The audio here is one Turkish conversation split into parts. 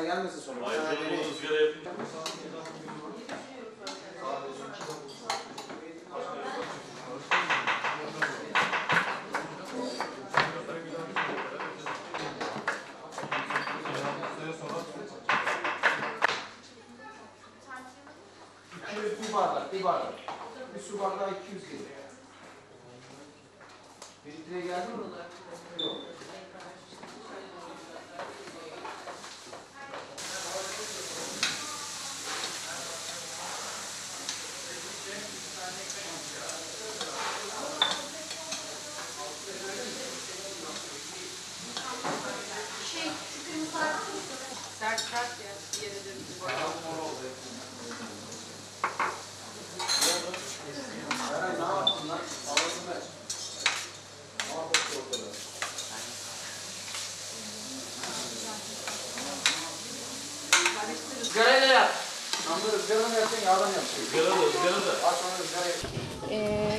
Sana gelmesin sonra. Hayır canım o ızgara yapayım. Şöyle bir bardak, bir bardak. Bir su bardağı 200 gelir. Bir litreye geldi mi? Yok. Izgarada mı yapacaksın, yağda mı yapacaksın? Izgara da ızgara da. Aç onu ızgaraya. Ee,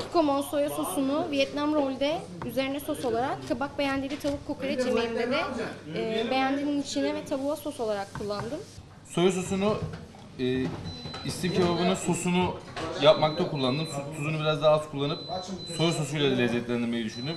Kikomon soya sosunu Vietnam rolde üzerine sos olarak, kabak beğendiği tavuk kokoreç yemeğimde de e, beğendiğinin içine ve tavuğa sos olarak kullandım. Soya sosunu e, istif kebabının sosunu yapmakta kullandım. Tuzunu biraz daha az kullanıp soya sosuyla lezzetlendirmeyi düşündüm.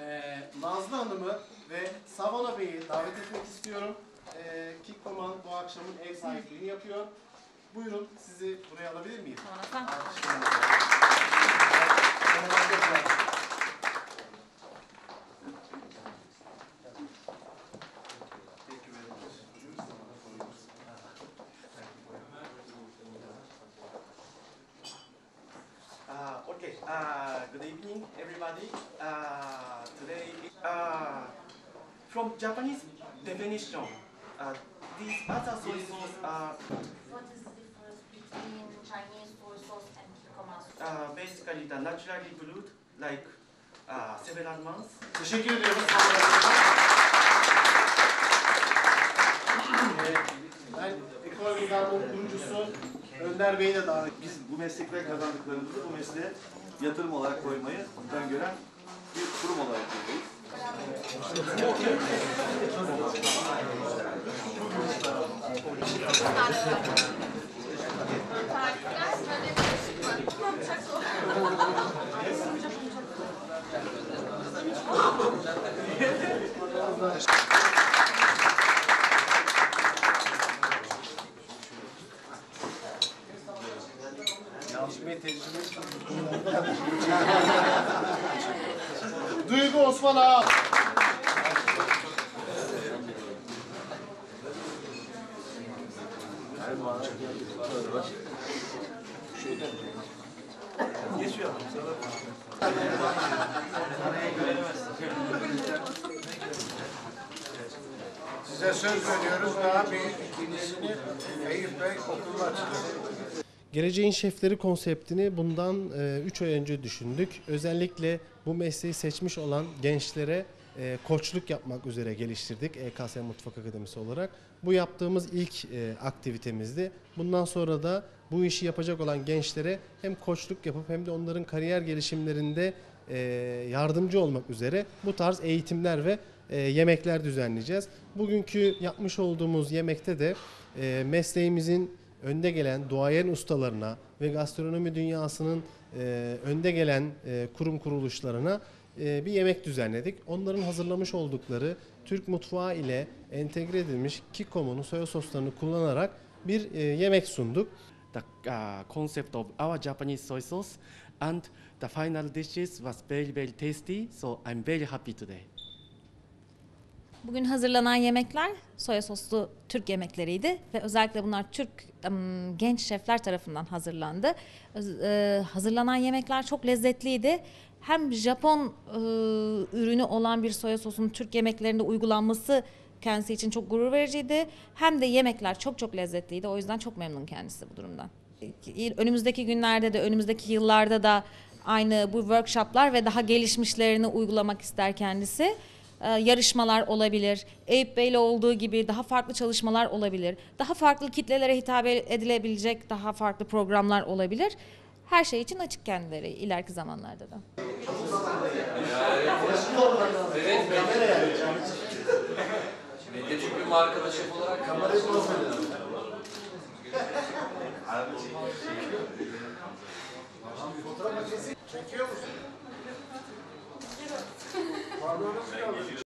Ee, Nazlı Hanım'ı ve Savana Bey'i davet etmek istiyorum. Ee, Kikkoman bu akşamın ev sahipliğini yapıyor. Buyurun sizi buraya alabilir miyim? Uh, okay, uh, good evening, everybody. Uh, today, uh, from Japanese definition, uh, these other soy sauce are What is the difference between Chinese soy sauce and kikkoman sauce? uh, basically the naturally brewed, like uh, several months. Teşekkür ediyoruz. Ben Gıda'nın kurucusu Önder Bey'i de davet Biz bu meslekten kazandıklarımızı bu mesleğe yatırım olarak koymayı öngören bir kurum olarak buradayız. Tarifler böyle bir Bey tecrübe Duygu Osman Ağa. Size söz veriyoruz daha büyük ikincisini Eyüp Bey okulda açacak. Geleceğin Şefleri konseptini bundan 3 ay önce düşündük. Özellikle bu mesleği seçmiş olan gençlere koçluk yapmak üzere geliştirdik EKS Mutfak Akademisi olarak. Bu yaptığımız ilk aktivitemizdi. Bundan sonra da bu işi yapacak olan gençlere hem koçluk yapıp hem de onların kariyer gelişimlerinde yardımcı olmak üzere bu tarz eğitimler ve yemekler düzenleyeceğiz. Bugünkü yapmış olduğumuz yemekte de mesleğimizin önde gelen duayen ustalarına ve gastronomi dünyasının e, önde gelen e, kurum kuruluşlarına e, bir yemek düzenledik. Onların hazırlamış oldukları Türk mutfağı ile entegre edilmiş Kikomo'nun soya soslarını kullanarak bir e, yemek sunduk. The uh, concept of our Japanese soy sauce and the final dishes was very very tasty, so I'm very happy today. Bugün hazırlanan yemekler soya soslu Türk yemekleriydi ve özellikle bunlar Türk genç şefler tarafından hazırlandı. E, hazırlanan yemekler çok lezzetliydi. Hem Japon e, ürünü olan bir soya sosunun Türk yemeklerinde uygulanması kendisi için çok gurur vericiydi. Hem de yemekler çok çok lezzetliydi. O yüzden çok memnun kendisi bu durumdan. Önümüzdeki günlerde de önümüzdeki yıllarda da aynı bu workshoplar ve daha gelişmişlerini uygulamak ister kendisi. Ee, yarışmalar olabilir. Eyüp Bey'le olduğu gibi daha farklı çalışmalar olabilir. Daha farklı kitlelere hitap edilebilecek daha farklı programlar olabilir. Her şey için açık kendileri ileriki zamanlarda da. Medyatik bir markada şef olarak kamerayı Çekiyor musun? Pardon, nasıl